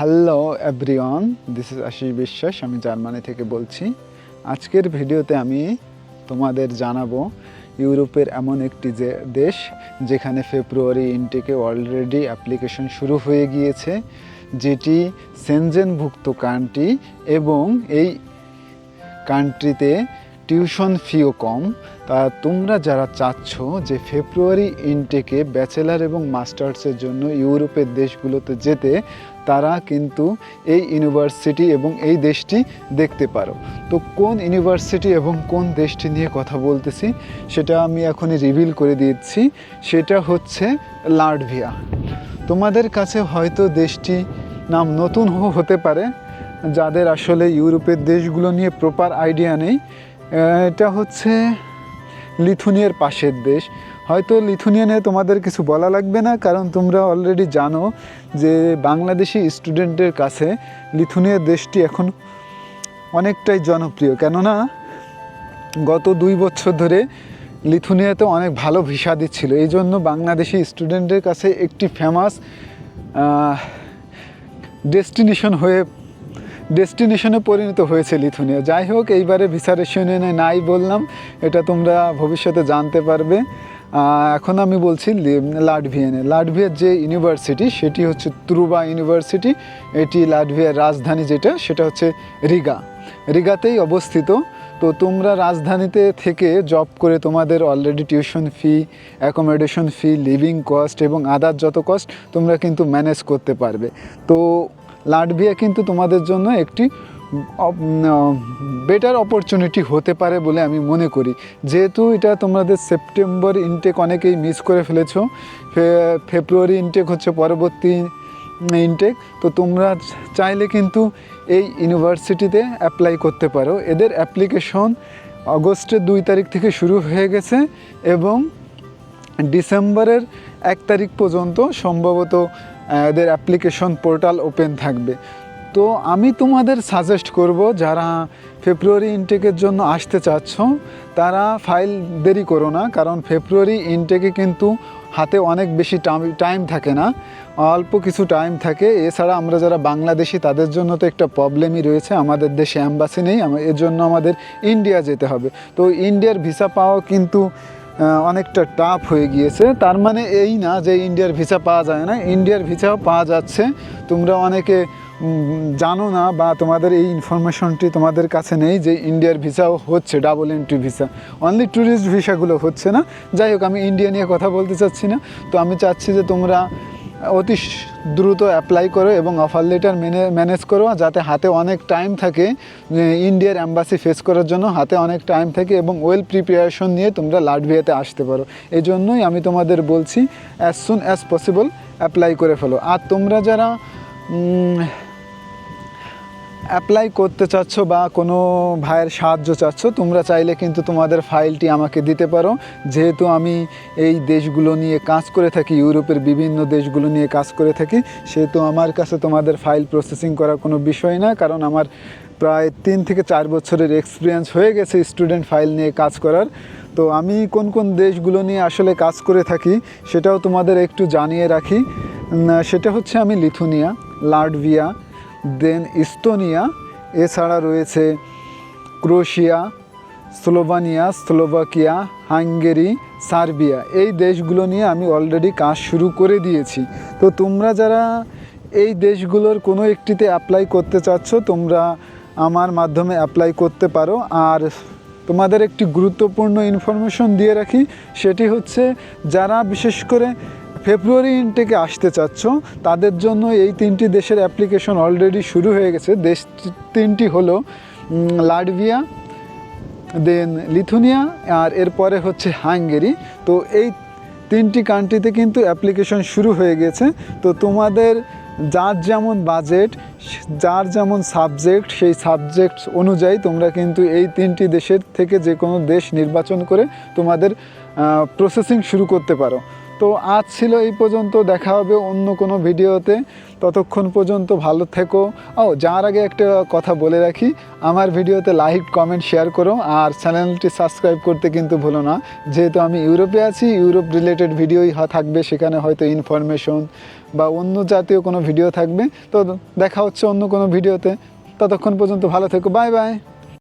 Hello everyone this is Ashis Biswas আমি Germany থেকে বলছি। আজকের ভিডিওতে আমি তোমাদের জানাব ইউরোপের এমন একটি যে দেশ যেখানে ফেব্রুয়ারি ইনটেকে অলরেডি অ্যাপ্লিকেশন শুরু হয়ে গিয়েছে, যেটি সেনজেনভুক্ত কান্ট্রি এবং এই কান্ট্রিতে টিউশন ফিও কম। তা তোমরা যারা চাচ্ছ যে ফেব্রুয়ারি ইনটেকে ব্যাচেলার এবং মাস্টার্সের জন্য ইউরোপের দেশগুলোতে যেতে, তারা কিন্তু এই ইউনিভার্সিটি এবং এই দেশটি দেখতে পারো। তো কোন ইউনিভার্সিটি এবং কোন দেশটি নিয়ে কথা বলতেছি, সেটা আমি এখনই রিভিল করে দিচ্ছি। সেটা হচ্ছে লাটভিয়া। তোমাদের কাছে হয়তো দেশটি নাম নতুন হতে পারে, যাদের আসলে ইউরোপের দেশগুলো নিয়ে প্রপার আইডিয়া নেই। এটা হচ্ছে লিথুনিয়ার পাশের দেশ। হয়তো লিথুনিয়া নিয়ে তোমাদের কিছু বলা লাগবে না, কারণ তোমরা অলরেডি জানো যে বাংলাদেশি স্টুডেন্টের কাছে লিথুনিয়া দেশটি এখন অনেকটাই জনপ্রিয়। কেননা গত দুই বছর ধরে লিথুনিয়াতে অনেক ভালো ভিসা দিচ্ছিল। এই জন্য বাংলাদেশি স্টুডেন্টের কাছে একটি ফেমাস ডেস্টিনেশন হয়ে ডেস্টিনেশনে পরিণত হয়েছে লিথুনিয়া। যাই হোক, এইবারে ভিসা রেশনে নাই বললাম, এটা তোমরা ভবিষ্যতে জানতে পারবে। এখন আমি বলছি লাটভিয়ানে। লাটভিয়ার যে ইউনিভার্সিটি, সেটি হচ্ছে ত্রুবা ইউনিভার্সিটি। এটি লাটভিয়ার রাজধানী যেটা, সেটা হচ্ছে রিগা। রিগাতেই অবস্থিত। তো তোমরা রাজধানীতে থেকে জব করে তোমাদের already tuition fee accommodation fee living cost এবং আদার যত কস্ট তোমরা কিন্তু ম্যানেজ করতে পারবে। তো লাটভিয়া কিন্তু তোমাদের জন্য একটি বেটার অপরচুনিটি হতে পারে বলে আমি মনে করি। যেহেতু এটা তোমাদের সেপ্টেম্বর ইনটেক অনেকেই মিস করে ফেলেছো ফেব্রুয়ারি ইনটেক হচ্ছে পরবর্তী ইনটেক তো তোমরা চাইলে কিন্তু এই ইউনিভার্সিটিতে অ্যাপ্লাই করতে পারো। এদের অ্যাপ্লিকেশন আগস্টের দুই তারিখ থেকে শুরু হয়ে গেছে এবং ডিসেম্বরের এক তারিখ পর্যন্ত সম্ভবত এদের অ্যাপ্লিকেশন পোর্টাল ওপেন থাকবে। তো আমি তোমাদের সাজেস্ট করব, যারা ফেব্রুয়ারি ইনটেকের জন্য আসতে চাচ্ছ, তারা ফাইল দেরি করো না, কারণ ফেব্রুয়ারি ইনটেকে কিন্তু হাতে অনেক বেশি টাইম থাকে না। অল্প কিছু টাইম থাকে। এছাড়া আমরা যারা বাংলাদেশি, তাদের জন্য তো একটা প্রবলেমই রয়েছে। আমাদের দেশে অ্যাম্বাসি নেই এর জন্য আমাদের ইন্ডিয়া যেতে হবে। তো ইন্ডিয়ার ভিসা পাওয়া কিন্তু অনেকটা টাফ হয়ে গিয়েছে। তার মানে এই না যে ইন্ডিয়ার ভিসা পাওয়া যায় না। ইন্ডিয়ার ভিসাও পাওয়া যাচ্ছে। তোমরা অনেকে জানো না বা তোমাদের এই ইনফরমেশনটি তোমাদের কাছে নেই যে ইন্ডিয়ার ভিসাও হচ্ছে double entry visa only tourist ভিসাগুলো হচ্ছে না। যাই হোক, আমি ইন্ডিয়া নিয়ে কথা বলতে চাচ্ছি না। তো আমি চাচ্ছি যে তোমরা অতি দ্রুত অ্যাপ্লাই করো এবং অফার লেটার মেনে ম্যানেজ করো, যাতে হাতে অনেক টাইম থাকে ইন্ডিয়ার অ্যাম্বাসি ফেস করার জন্য হাতে অনেক টাইম থাকে এবং ওয়েল প্রিপারেশন নিয়ে তোমরা লাটভিয়াতে আসতে পারো। এই জন্যই আমি তোমাদের বলছি as soon as possible apply করে ফেলো। আর তোমরা যারা অ্যাপ্লাই করতে চাচ্ছ বা কোনো ভাইয়ের সাহায্য চাচ্ছ, তোমরা চাইলে কিন্তু তোমাদের ফাইলটি আমাকে দিতে পারো। যেহেতু আমি এই দেশগুলো নিয়ে কাজ করে থাকি, ইউরোপের বিভিন্ন দেশগুলো নিয়ে কাজ করে থাকি, সেহেতু আমার কাছে তোমাদের ফাইল প্রসেসিং করার কোনো বিষয় না, কারণ আমার প্রায় তিন থেকে চার বছরের এক্সপিরিয়েন্স হয়ে গেছে স্টুডেন্ট ফাইল নিয়ে কাজ করার। তো আমি কোন কোন দেশগুলো নিয়ে আসলে কাজ করে থাকি, সেটাও তোমাদের একটু জানিয়ে রাখি। সেটা হচ্ছে আমি লিথুনিয়া, লাটভিয়া দেন ইস্তোনিয়া, এছাড়া রয়েছে Croatia, Slovenia, Slovakia, Hungary, Serbia. এই দেশগুলো নিয়ে আমি অলরেডি কাজ শুরু করে দিয়েছি। তো তোমরা যারা এই দেশগুলোর কোনো একটিতে অ্যাপ্লাই করতে চাচ্ছ, তোমরা আমার মাধ্যমে অ্যাপ্লাই করতে পারো। আর তোমাদের একটি গুরুত্বপূর্ণ ইনফরমেশন দিয়ে রাখি, সেটি হচ্ছে যারা বিশেষ করে ফেব্রুয়ারি ইনটেকে আসতে চাচ্ছ তাদের জন্য এই তিনটি দেশের অ্যাপ্লিকেশন অলরেডি শুরু হয়ে গেছে। দেশ তিনটি হলো উম, লাটভিয়া দেন লিথুনিয়া আর এরপরে হচ্ছে হাঙ্গেরি। তো এই তিনটি কান্ট্রিতে কিন্তু অ্যাপ্লিকেশন শুরু হয়ে গেছে। তো তোমাদের যার যেমন বাজেট যার যেমন সাবজেক্ট সেই সাবজেক্ট অনুযায়ী তোমরা কিন্তু এই তিনটি দেশের থেকে যে কোনো দেশ নির্বাচন করে তোমাদের প্রসেসিং শুরু করতে পারো। তো আজ ছিল এই পর্যন্ত, দেখা হবে অন্য কোনো ভিডিওতে। ততক্ষণ পর্যন্ত ভালো থেকো। ও যার আগে একটা কথা বলে রাখি। আমার ভিডিওতে লাইক কমেন্ট শেয়ার করো। আর চ্যানেলটি সাবস্ক্রাইব করতে কিন্তু ভুলো না। যেহেতু আমি ইউরোপে আছি, ইউরোপ রিলেটেড ভিডিওই থাকবে। সেখানে হয়তো ইনফরমেশন বা অন্য জাতীয় কোনো ভিডিও থাকবে। তো দেখা হচ্ছে অন্য কোনো ভিডিওতে। ততক্ষণ পর্যন্ত ভালো থেকো। Bye bye